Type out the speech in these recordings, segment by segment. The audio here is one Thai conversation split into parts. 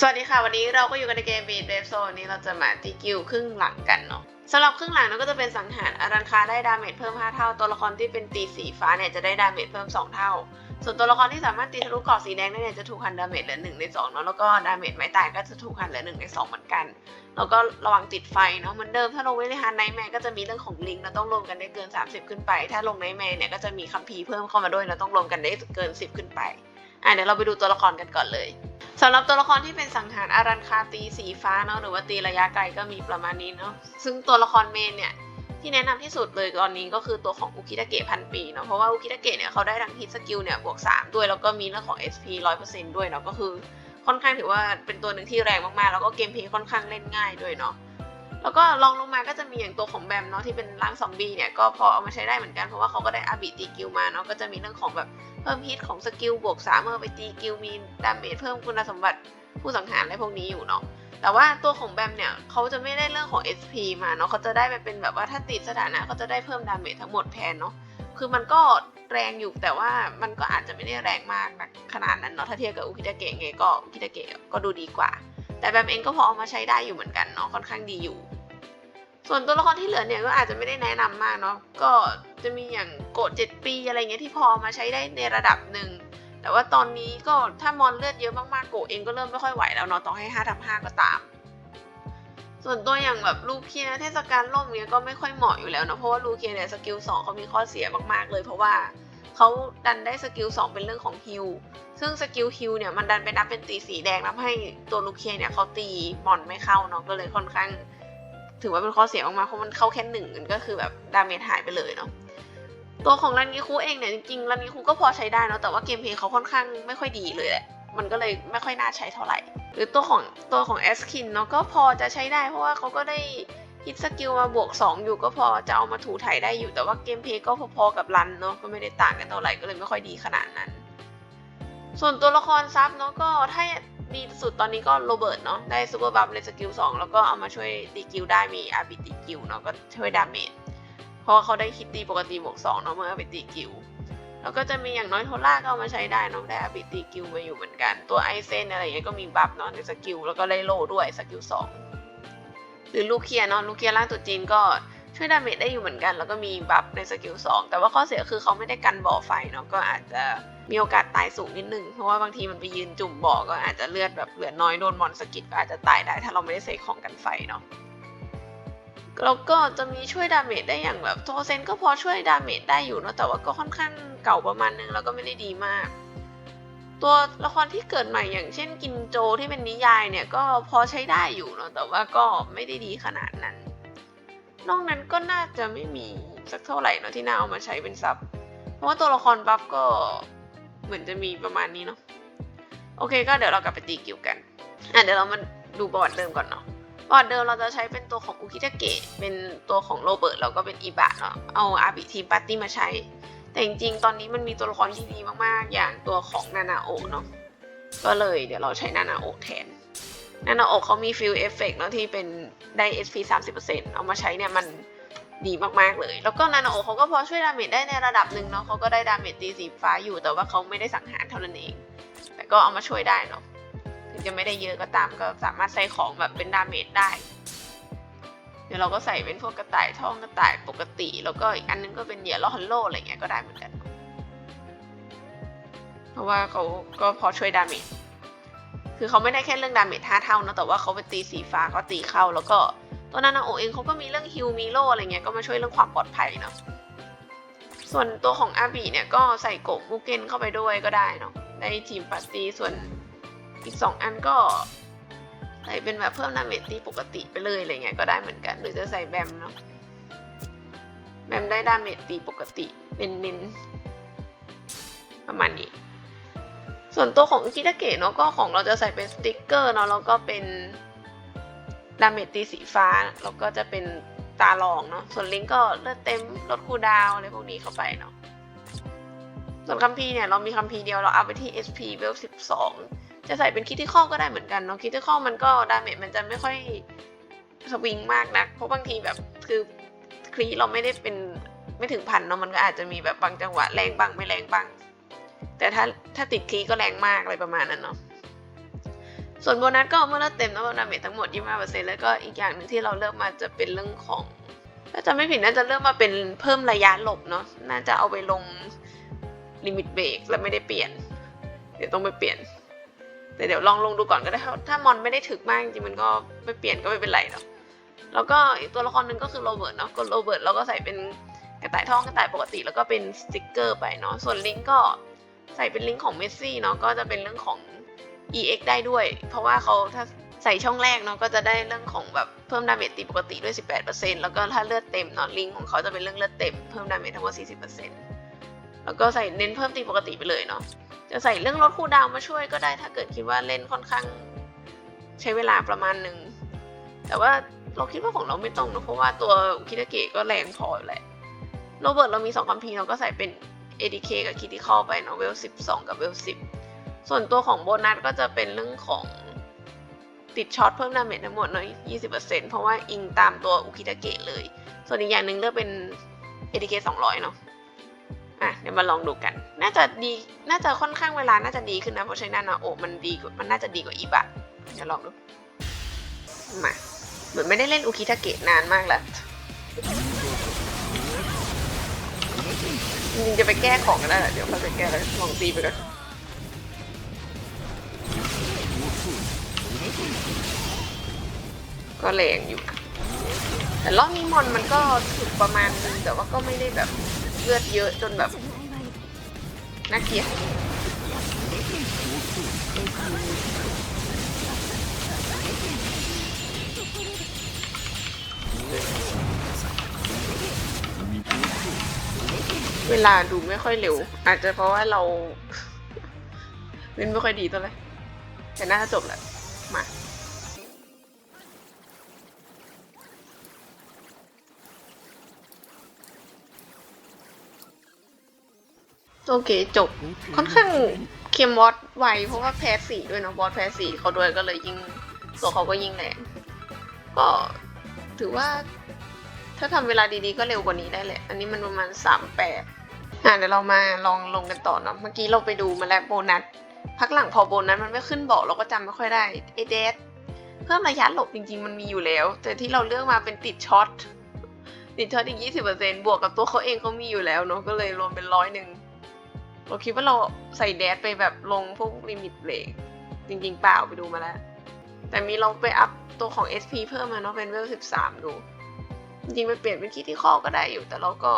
สวัสดีค่ะ วันนี้เราก็อยู่กันในเกม Beat Wave Zone นนี้เราจะมาตีกิวครึ่งหลังกันเนาะสำหรับครึ่งหลังเราก็จะเป็นสังหารอารันคาได้ดาเมจเพิ่ม 5 เท่า ตัวละครที่เป็นตีสีฟ้าเนี่ยจะได้ดาเมจเพิ่ม 2 เท่า ส่วนตัวละครที่สามารถตีทะลุเกราะสีแดงได้เนี่ยจะถูกหันดาเมจเหลือ1ใน2เนาะแล้วก็ดาเมจไม้ตายก็จะถูกหันเหลือ1ใน2เหมือนกัน แล้วก็ระวังติดไฟเนาะเหมือนเดิมถ้าลงเวลิฮานไนแมนก็จะมีเรื่องของลิงเราต้องรวมกันได้เกิน 30 ขึ้นไป ถ้าลงไนแมนเนี่ยก็จะมีคัมภีร์เพิ่มเข้ามาด้วยเราต้องรวมกันได้เกิน 10 ขึ้นไปอะเดี๋ยวเราไปดูตัวละครกันก่อนเลย สำหรับตัวละครที่เป็นสังหารอารันคาตีสีฟ้าเนาะหรือว่าตีระยะไกลก็มีประมาณนี้เนาะซึ่งตัวละครเมนเนี่ยที่แนะนำที่สุดเลยตอนนี้ก็คือตัวของอุคิตาเกะพันปีเนาะเพราะว่าอุคิตาเกะเนี่ยเขาได้ทั้งฮิตสกิลเนี่ยบวก 3 ด้วยแล้วก็มีเรื่องของ SP 100%ด้วยเนาะก็คือค่อนข้างถือว่าเป็นตัวหนึ่งที่แรงมากๆ แล้วก็เกมเพลย์ค่อนข้างเล่นง่ายด้วยเนาะแล้วก็ลองลงมาก็จะมีอย่างตัวของแบมเนาะที่เป็นร่างซอมบี้เนี่ยก็พอเอามาใช้ได้เหมือนกันเพราะว่าเขาก็ได้อาบิตีกิลมาเนาะก็จะมีเรื่องของแบบ เพิ่มฮิตของสกิลบวก3เมื่อไปตีกิลมีดาเมจเพิ่มคุณสมบัติผู้สังหารอะไรพวกนี้อยู่เนาะแต่ว่าตัวของแบมเนี่ยเขาจะไม่ได้เรื่องของ SP มาเนาะเขาจะได้ไปเป็นแบบว่าถ้าติดสถานะเขาจะได้เพิ่มดาเมจทั้งหมดแทนเนาะคือมันก็แรงอยู่แต่ว่ามันก็อาจจะไม่ได้แรงมากขนาดนั้นเนาะถ้าเทียบกับอุคิตาเกะไงก็อุคิตาเกะก็ดูดีกว่า แต่แบมเองก็พอเอามาใช้ได้อยู่เหมือนกันเนาะค่อนข้างดีอยู่ ส่วนตัวละครที่เหลือเนี่ยก็อาจจะไม่ได้แนะนำมากเนาะ ก็จะมีอย่างโกด7ปีอะไรเงี้ยที่พอมาใช้ได้ในระดับหนึ่ง แต่ว่าตอนนี้ก็ถ้ามอนเลือดเยอะมากๆโกะเองก็เริ่มไม่ค่อยไหวแล้วเนาะต้องให้5ทำ5ก็ตาม ส่วนตัวอย่างแบบลูเคียเทศกาลล่มเนี้ยก็ไม่ค่อยเหมาะอยู่แล้วเนาะเพราะว่าลูเคียเนี่ยสกิล2เขามีข้อเสียมากๆเลย เพราะว่าเขาดันได้สกิล2เป็นเรื่องของฮิลซึ่งสกิลฮิลเนี่ยมันดันไปนับเป็นตีสีแดงทำให้ตัวลูเคียเนี่ยเขาตีมอนไม่เข้าเนาะก็เลยค่อนข้าง ถือว่าเป็นข้อเสียมากๆเพราะมันเข้าแค่หนึ่งมันก็คือแบบดาเมจหายไปเลยเนาะตัวของรันกิคุเองเนี่ยจริงๆรันกิคุก็พอใช้ได้เนาะแต่ว่าเกมเพลย์เขาค่อนข้างไม่ค่อยดีเลยแหละมันก็เลยไม่ค่อยน่าใช้เท่าไหร่ หรือตัวของตัวของแอสคินเนาะก็พอจะใช้ได้เพราะว่าเขาก็ได้ฮิตสกิลมาบวก 2 อยู่ก็พอจะเอามาถูถ่ายได้อยู่แต่ว่าเกมเพลย์ก็พอๆกับรันเนาะก็ไม่ได้ต่างกันเท่าไหร่ก็เลยไม่ค่อยดีขนาดนั้น ส่วนตัวละครซับเนาะก็ถ้า ดีสุดตอนนี้ก็โรเบิร์ตเนาะได้ซูเปอร์บัฟในสกิล2แล้วก็เอามาช่วยตีกิลได้มีอาร์บิตีกิลเนาะก็ช่วยดาเมจเพราะเขาได้คิดตีปกติบวกสองเนาะเมื่อไปตีกิวแล้วก็จะมีอย่างน้อยโทล่าก็เอามาใช้ได้เนาะได้อาบิตีกิวมาอยู่เหมือนกัน ตัวไอเซนอะไรอย่างเงี้ยก็มีบัฟเนาะในสกิลแล้วก็ได้โลด้วยสกิลสองหรือลูเคียเนาะลูเคียร่างตัวจีนก็ ช่วยดาเมจได้อยู่เหมือนกัน แล้วก็มีบัฟในสกิลสองแต่ว่าข้อเสียคือเขาไม่ได้กันบ่อไฟเนาะก็อาจจะมีโอกาสตายสูงนิดนึง เพราะว่าบางทีมันไปยืนจุ่มบ่อก็อาจจะเลือดแบบเหลือน้อยโดนมอนสกิดก็อาจจะตายได้ถ้าเราไม่ได้เสกของกันไฟเนาะแล้วก็จะมีช่วยดาเมจได้อย่างแบบโทเซนก็พอช่วยดาเมจได้อยู่เนอะแต่ว่าก็ค่อนข้างเก่าประมาณนึงแล้วก็ไม่ได้ดีมาก ตัวละครที่เกิดใหม่อย่างเช่นกินโจที่เป็นนิยายเนี่ยก็พอใช้ได้อยู่เนอะแต่ว่าก็ไม่ได้ดีขนาดนั้น นอกนั้นก็น่าจะไม่มีสักเท่าไหร่เนอะที่น่าเอามาใช้เป็นซับ เพราะว่าตัวละครบัฟก็เหมือนจะมีประมาณนี้เนาะ โอเคก็เดี๋ยวเรากลับไปตีกิวกัน อะเดี๋ยวเรามาดูบอร์ดเดิมก่อนเนาะ บอร์ดเดิมเราจะใช้เป็นตัวของอุคิตาเกะ เป็นตัวของโรเบิร์ตแล้วก็เป็นอิบะเนาะ เอาอาบิทีมปาร์ตี้มาใช้ แต่จริงๆ ตอนนี้มันมีตัวละครที่ดีมากๆ อย่างตัวของนานาโอะเนาะ ก็เลยเดี๋ยวเราใช้นานาโอะแทน นานาโอะเขามีฟิลเอฟเฟกต์เนาะที่เป็นได้ SP 30%เอามาใช้เนี่ยมันดีมาก ๆ เลย แล้วก็นานโอเขาก็พอช่วยดาเมจได้ในระดับหนึ่งเนาะเขาก็ได้ดาเมจตีสีฟ้าอยู่ แต่ว่าเขาไม่ได้สังหารเท่านั้นเอง แต่ก็เอามาช่วยได้เนาะ ถึงจะไม่ได้เยอะก็ตามก็สามารถใส่ของแบบเป็นดาเมจได้ เดี๋ยวเราก็ใส่เป็นพวกกระต่ายท่องกระต่ายปกติ แล้วก็อีกอันนึงก็เป็นเหยื่อล่อฮันโลอะไรเงี้ยก็ได้เหมือนกัน เพราะว่าเขาก็พอช่วยดาเมจ คือเขาไม่ได้แค่เรื่องดาเมจห้าเท่านะแต่ว่าเขาไปตีสีฟ้าก็ตีเข้า แล้วก็ตัวนานาโอเองเขาก็มีเรื่องฮิวมีโลอะไรเงี้ยก็มาช่วยเรื่องความปลอดภัยเนาะส่วนตัวของอาบีเนี่ยก็ใส่โกะมูเกนเข้าไปด้วยก็ได้เนาะได้ทีมปาร์ตี้ส่วนอีกสองอันก็ใส่เป็นแบบเพิ่มดาเมจตีปกติไปเลยอะไรเงี้ยก็ได้เหมือนกัน หรือจะใส่แบมเนาะแบมได้ดาเมจตีปกติเป็นเน้นประมาณนี้ ส่วนตัวของคิตาเกะเนาะก็ของเราจะใส่เป็นสติ๊กเกอร์เนาะแล้วก็เป็นดาเมจตีสีฟ้า แล้วก็จะเป็นตาลองเนาะส่วนลิงก็เลือดเต็มลดคูดาวอะไรพวกนี้เข้าไปเนาะส่วนคัมพีเนี่ยเรามีคัมพีเดียวเราเอาไปที่ SP เวล12 จะใส่เป็นคิดที่ข้อก็ได้เหมือนกันเนาะคิดที่ข้อมันก็ดาเมจมันจะไม่ค่อยสวิงมากนะเพราะบางทีแบบคือคลีเราไม่ได้เป็นไม่ถึงพันเนาะมันก็อาจจะมีแบบบางจังหวะแรงบ้างไม่แรงบ้าง แต่ถ้าถ้าติดคลีก็แรงมากอะไรประมาณนั้นเนาะส่วนโบนัสก็เมื่อเลือดเต็มแล้วดาเมจทั้งหมด 25%แล้วก็อีกอย่างหนึ่งที่เราเลือกมาจะเป็นเรื่องของถ้าจะไม่ผิดน่าจะเลือกมาเป็นเพิ่มระยะหลบเนาะน่าจะเอาไปลงลิมิตเบรกแล้วไม่ได้เปลี่ยน เดี๋ยวต้องไปเปลี่ยนแต่เดี๋ยวลองลงดูก่อนก็ได้ถ้ามอนไม่ได้ถึกมากจริงมันก็ไม่เปลี่ยนก็ไม่เป็นไรเนาะแล้วก็อีกตัวละครหนึ่งก็คือโรเบิร์ตเนาะก็โรเบิร์ตเราก็ใส่เป็นกระต่ายทองกระต่ายปกติ แล้วก็เป็นสติกเกอร์ไปเนาะส่วนลิงก์ก็ ใส่เป็นลิงก์ของเมสซี่เนาะก็จะเป็นเรื่องของ EX ได้ด้วย เพราะว่าเขาถ้าใส่ช่องแรกเนาะก็จะได้เรื่องของแบบเพิ่มดาเมจตีปกติด้วย 18%แล้วก็ถ้าเลือดเต็มเนาะลิงก์ของเขาจะเป็นเรื่องเลือดเต็มเพิ่มดาเมจทั้งหมด40%แล้วก็ใส่เน้นเพิ่มตีปกติไปเลยเนาะจะใส่เรื่องลดคูลดาวมาช่วยก็ได้ถ้าเกิดคิดว่าเล่นค่อนข้างใช้เวลาประมาณหนึ่งแต่ว่าเราคิดว่าของเราไม่ต้องนะเพราะว่าตัวคิดาเกะก็แรงพอแหละโรเบิร์ตเรามี2คัมภีร์เราก็ใส่เป็น ADK กับคิติคอไปเนาะเวล12 กับเวล10 ส่วนตัวของโบนัสก็จะเป็นเรื่องของติดช็อตเพิ่มดาเมจทั้งหมดเนาะ20%เพราะว่าอิงตามตัวอุคิดาเกะเลย ส่วนอีกอย่างหนึ่งเลือกเป็น ADK 200 เนาะอะเดี๋ยวมาลองดูกัน น่าจะดี น่าจะค่อนข้างเวลา น่าจะดีขึ้นนะ เพราะใช้นานาโอมันดีกว่า มันน่าจะดีกว่าอีบะเดี๋ยวลองดู มา เหมือนไม่ได้เล่นอุคิทาเกะนานมากแล้ว จริงจะไปแก้ของก็ได้แหละเดี๋ยวพอไปแก้แล้วลองตีไปก่อนก็แรงอยู่ แต่รอบนี้มอนมันก็ถึกประมาณนึงแต่ว่าก็ไม่ได้แบบเลือดเยอะจนแบบน่าเกลียดเเวลาดูไม่ค่อยเร็ว อาจจะเพราะว่าเราเล่นไม่ค่อยดีเท่าไรแต่น่าจะจบแหละมาโอเคจบ ค่อนข้างเคมบอสไวเพราะว่าแพ้สีด้วยเนาะบอสแพ้สีเขาด้วยก็เลยยิงตัวเขาก็ยิงแรงก็ถือว่า ถ้าทำเวลาดีๆก็เร็วกว่านี้ได้แหละ อันนี้มันประมาณสามแปดอะเดี๋ยวเรามาลองลงกันต่อเนาะ เมื่อกี้เราไปดูมาแล้วโบนัส พักหลังพอโบนัสมันไม่ขึ้นบอกเราก็จำไม่ค่อยได้เอเดสเพิ่มระยะหลบจริงๆ มันมีอยู่แล้ว แต่ที่เราเลือกมาเป็นติดช็อต ติดช็อตอีกยี่สิบเปอร์เซ็นบวกกับตัวเขาเองเขามีอยู่แล้วเนาะ ก็เลยรวมเป็นร้อยหนึ่งเราคิดว่าเราใส่แดดไปแบบลงพวกลิมิตเบรกจริงๆเปล่าไปดูมาแล้ว แต่มีเราไปอัพตัวของ SP เพิ่มมาเนาะเป็นเวล13 ดู จริงๆไปเปลี่ยนเป็นคิดที่ข้อก็ได้อยู่ แต่เราก็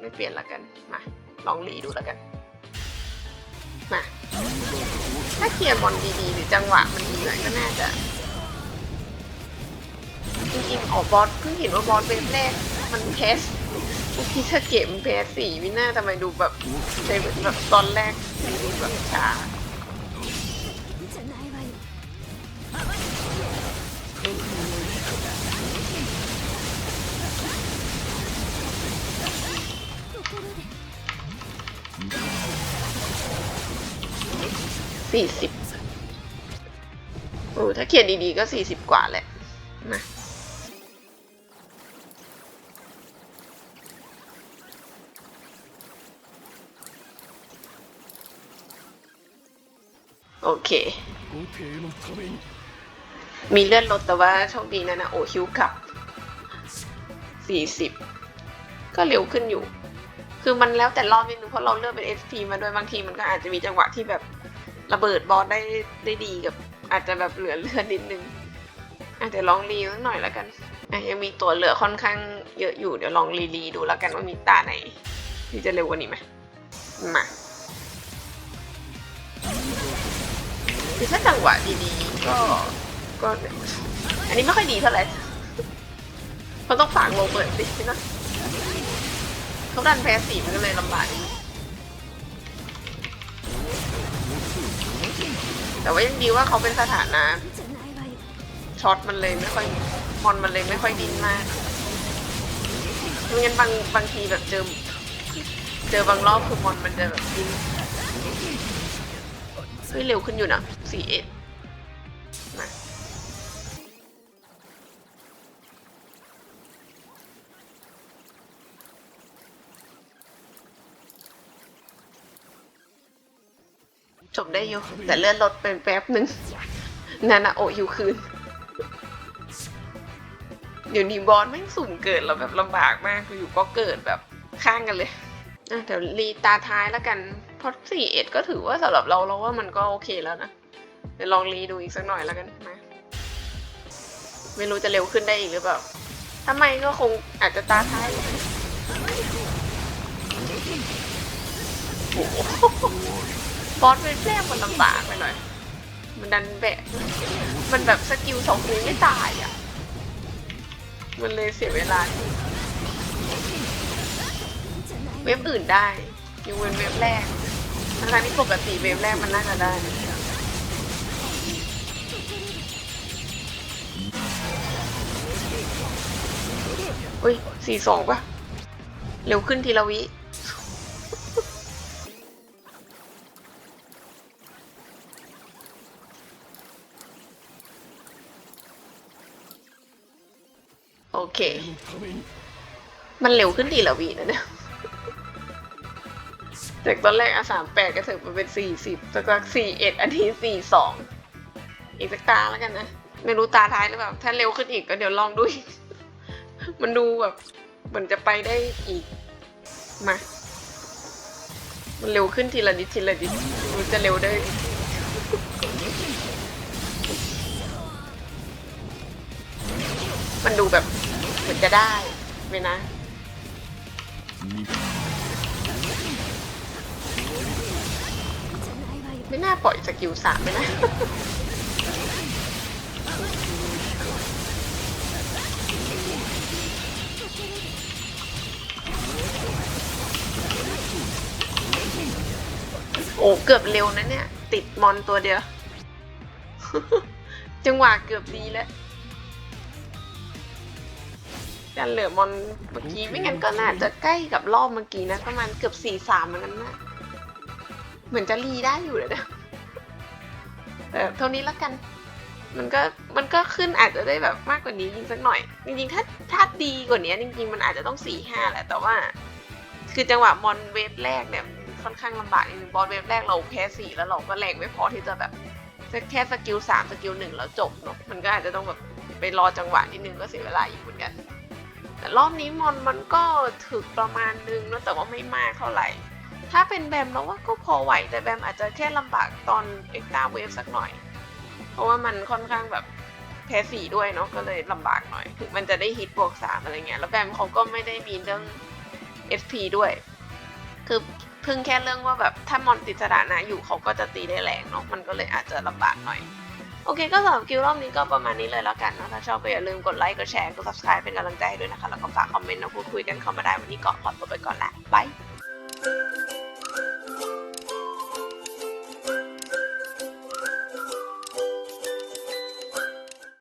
ไม่เปลี่ยนละกัน มา ลองรีดูแล้วกัน มา ถ้าเคลียร์บอลดีๆ หรือจังหวะมันดีหน่อยก็น่าจะจริงๆออกบอสเพิ่งเห็นว่าบอสเวฟแรก มันเพสเมื่อกี้ถ้าเกมเพสสี่วิน่าทำไมดูแบบใช้แบบตอนแรกดูแบบช้า สี่สิบโอ้ถ้าเขียนดีๆก็สี่สิบกว่าแหละนะโอเค มีเลื่อนรถแต่ว่าโชคดีนะนะ โอคิวกับ 40 ก็เร็วขึ้นอยู่ คือมันแล้วแต่รอบนิดนึงเพราะเราเลือกเป็น SP มาด้วยบางทีมันก็อาจจะมีจังหวะที่แบบ ระเบิดบอสได้ได้ดีกับ อาจจะแบบเหลือเลือดนิดนึงอะเดี๋ยวลองรีสักหน่อยแล้วกันอะยังมีตัวเหลือค่อนข้างเยอะอยู่เดี๋ยวลองรีรีดูแล้วกันว่ามีตาไหนที่จะเร็วกว่านี้ไหมมาคือถ้าจังหวะดีๆก็ก็ อันนี้ไม่ค่อยดีเท่าไหร่เขาต้องฝากโรเบิร์ตสินะเขาดันแพ้สีมันก็เลยลำบากนิด แต่ว่ายังดีว่าเขาเป็นสถานะช็อตมันเลยไม่ค่อยมอนมันเลยไม่ค่อยดิ้นมากไม่งั้นบางบางทีแบบเจอเจอบางรอบคือมอนมันจะแบบดิ้นเฮ้ยเร็วขึ้นอยู่นะสี่เอ็ด จบได้อยู่ แต่เลื่อนรถเป็นแป๊บหนึ่งนานาโอะอยู่คืน เดี๋ยวนี้บอสแม่งสุ่มเกิดเราแบบลำบากมากอยู่ก็เกิดแบบข้างกันเลยอะเดี๋ยวรีตาท้ายแล้วกันเพราะสี่เอ็ดก็ถือว่าสำหรับเราเราว่ามันก็โอเคแล้วนะ เดี๋ยวลองรีดูอีกสักหน่อยแล้วกันมาไม่รู้จะเร็วขึ้นได้อีกหรือเปล่าถ้าไม่ก็คงอาจจะตาท้ายอยู่โอ้โห บอสเป็นแรกมันลำบากไปหน่อย มันดันแบะ มันแบบสกิลสองนี้ไม่ตายอะ มันเลยเสียเวลา เว็บอื่นได้ยกเว้นเว็บแรกทั้งที่ปกติเว็บแรกมันน่าจะได้อุ้ยสี่สองป่ะเร็วขึ้นทีละวิ เค มันเร็วขึ้นดีเหรอวีนะเนี่ยจากตอนแรกอะสามแปดก็ถึงมาเป็นสี่สิบจากสี่เอ็ดอันที่สี่สองอีกสักตาแล้วกันนะ ไม่รู้ตาท้ายหรือเปล่า ถ้าเร็วขึ้นอีกก็เดี๋ยวลองดูมันดูแบบเหมือนจะไปได้อีก มา มันเร็วขึ้นทีละนิดทีละนิดมันจะเร็วได้ มันดูแบบ เหมือนจะได้ไหมนะไม่น่าปล่อยสกิลสามไปนะโอ้เกือบเร็วนะเนี่ย ติดมอนตัวเดียว จังหวะเกือบดีแล้ว ดันเหลือมอนเมื่อกี้ไม่งั้นก็น่าจะใกล้กับรอบเมื่อกี้นะประมาณเกือบสี่สามเหมือนกันนะเหมือนจะรีได้อยู่เลยนะแต่เท่านี้แล้วกัน มันก็มันก็ขึ้นอาจจะได้แบบมากกว่านี้ยิงสักหน่อย จริงๆ ถ้าถ้าดีกว่านี้จริง ๆ มันอาจจะต้องสี่ห้าแหละแต่ว่า คือจังหวะมอนเวฟแรกเนี่ยค่อนข้างลำบากนิดนึงบอลเวฟแรกเราแพ้สี่แล้วเราก็แรงไม่พอที่จะแบบแค่สกิลสามสกิลหนึ่งแล้วจบเนาะมันก็อาจจะต้องแบบไปรอจังหวะนิดนึงก็เสียเวลาอีกเหมือนกัน แต่รอบนี้มอนมันก็ถึกประมาณนึงแล้วแต่ว่าไม่มากเท่าไหร่ ถ้าเป็นแบมเราว่าก็พอไหวแต่แบมอาจจะแค่ลำบากตอนเอ็กซ์ตาเวฟสักหน่อย เพราะว่ามันค่อนข้างแบบแพ้สีด้วยเนาะก็เลยลำบากหน่อยถึงมันจะได้ฮิตบวกสามอะไรเงี้ยแล้วแบมเขาก็ไม่ได้มีเรื่อง SP ด้วย คือเพิ่งแค่เรื่องว่าแบบถ้ามอนติดสถานะอยู่เขาก็จะตีได้แรงเนาะมันก็เลยอาจจะลำบากหน่อย โอเคก็สำหรับคิวรอบนี้ก็ประมาณนี้เลยแล้วกันนะถ้าชอบก็อย่าลืมกดไลค์กดแชร์กด subscribe เป็นกำลังใจให้ด้วยนะคะ แล้วก็ฝากคอมเมนต์มาพูดคุยกันเข้ามาได้วันนี้ก็ขอตัวไปก่อนละบาย